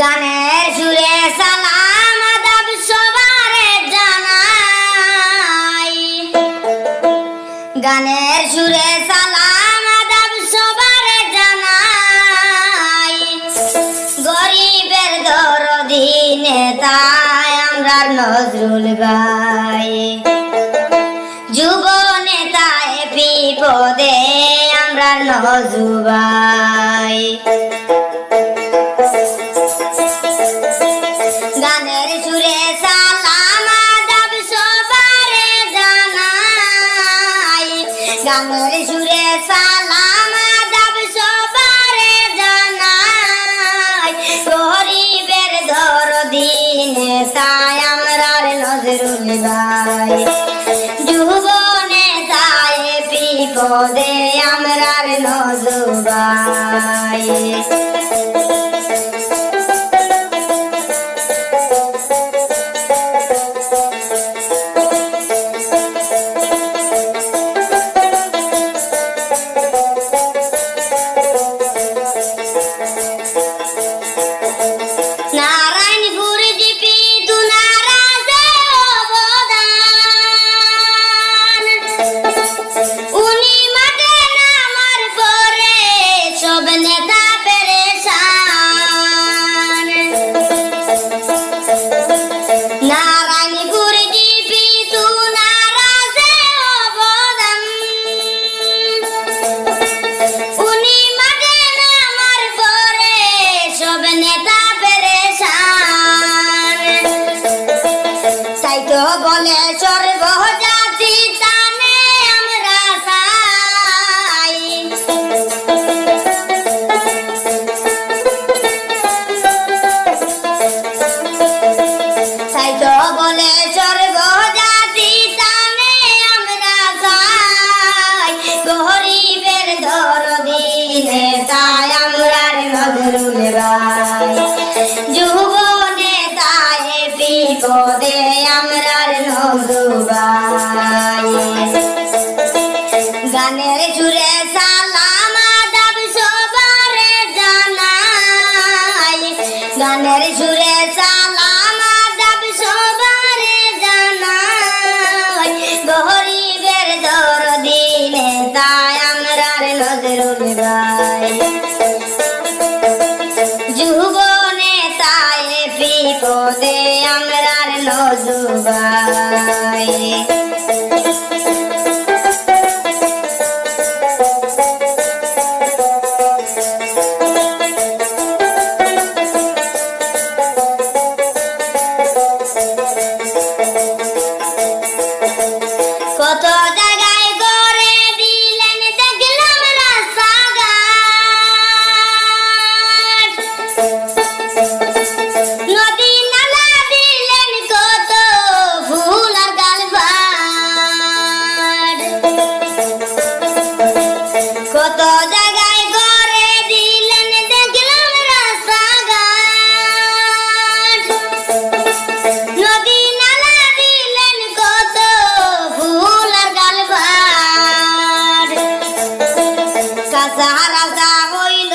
গানের সুরে সালাম আদাব সবারে জানাই। গানের সুরে সালাম আদাব সবারে জানাই। গরিবের দরদি নেতায় আমরার নজরুল ভাই। যুব নেতায় বিপদে আমরার নজুবাই ভাই যুবনে তাই বিপদে আমরার নজুবাই তাই তো বলে সর্বজাতি গানের সুরে সালাম, আদাব সবারে জানাই। গানের সুরে সালাম, আদাব সবারে জানাই। গরিবের দরদিনে তাই আমরার নজরুল ভাই যুবনে তাই বিপদে আমরার নজুবাই রাজা হইল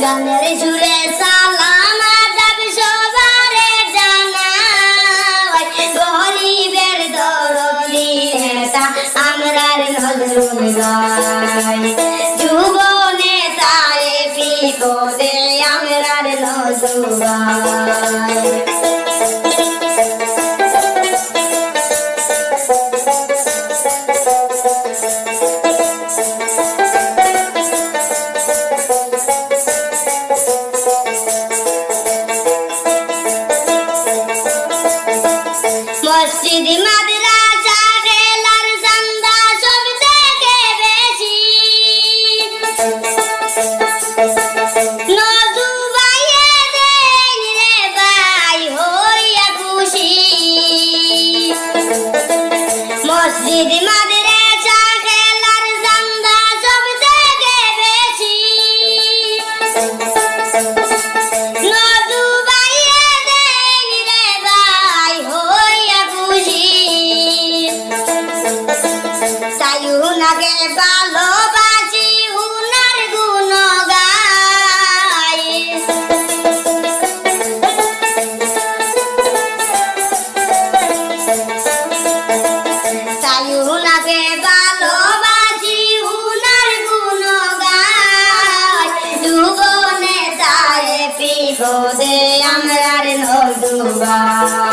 গানের সুরে সালাম আদাব সবারে জানাই গরিবের দরদি নেতা আমরার নজরুল যুব নেতায় বিপদে আমরার নজরুল Điểm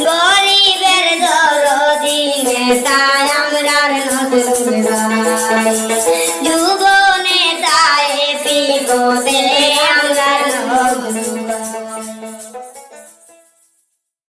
গরিবের দরদি নেতায় আমরার নজরুল রায় যুব নেতায় বিপদে